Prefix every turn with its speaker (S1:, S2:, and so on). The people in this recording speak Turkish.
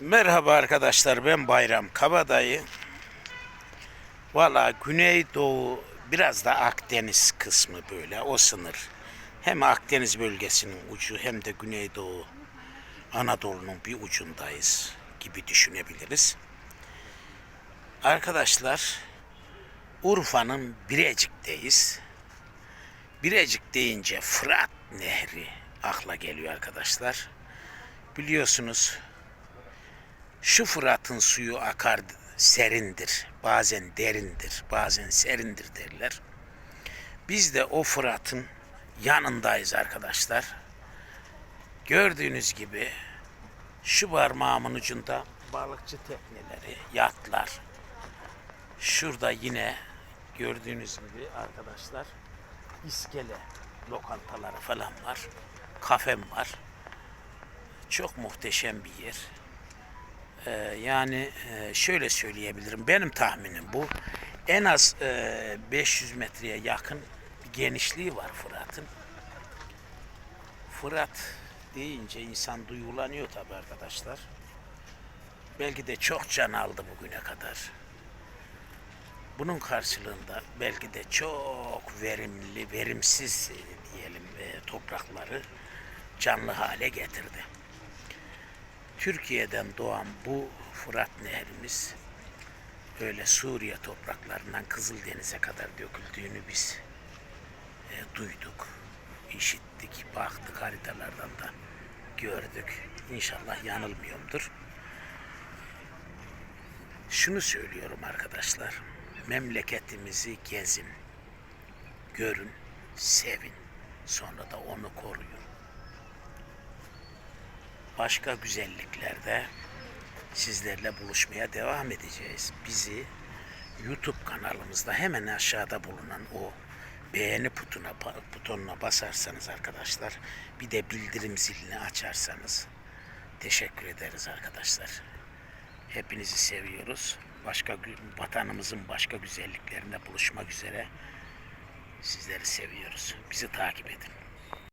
S1: Merhaba arkadaşlar ben Bayram Kabadayı. Valla Güneydoğu biraz da Akdeniz kısmı böyle o sınır. Hem Akdeniz bölgesinin ucu hem de Güneydoğu Anadolu'nun bir ucundayız gibi düşünebiliriz. Arkadaşlar Urfa'nın Birecik'teyiz. Birecik deyince Fırat Nehri akla geliyor arkadaşlar. Biliyorsunuz şu Fırat'ın suyu akar serindir. Bazen derindir, bazen serindir derler. Biz de o Fırat'ın yanındayız arkadaşlar. Gördüğünüz gibi şu parmağımın ucunda balıkçı tekneleri, yatlar. Şurada yine gördüğünüz gibi arkadaşlar iskele lokantaları falan var. Kafem var. Çok muhteşem bir yer. Ee, yani e, şöyle söyleyebilirim. Benim tahminim bu. En az e, 500 metreye yakın genişliği var Fırat'ın. Fırat deyince insan duygulanıyor tabi arkadaşlar. Belki de çok can aldı bugüne kadar. Bunun karşılığında belki de çok verimli, verimsiz e, diyelim e, toprakları canlı hale getirdi. Türkiye'den doğan bu Fırat Nehrimiz öyle Suriye topraklarından Kızıldeniz'e kadar döküldüğünü biz e, duyduk, işittik, baktık haritalardan da gördük. İnşallah yanılmıyorumdur. Şunu söylüyorum arkadaşlar. Memleketimizi gezin, görün, sevin. Sonra da onu koruyun başka güzelliklerde sizlerle buluşmaya devam edeceğiz. Bizi YouTube kanalımızda hemen aşağıda bulunan o beğeni butona, butonuna basarsanız arkadaşlar bir de bildirim zilini açarsanız teşekkür ederiz arkadaşlar. Hepinizi seviyoruz. Başka vatanımızın başka güzelliklerinde buluşmak üzere sizleri seviyoruz. Bizi takip edin.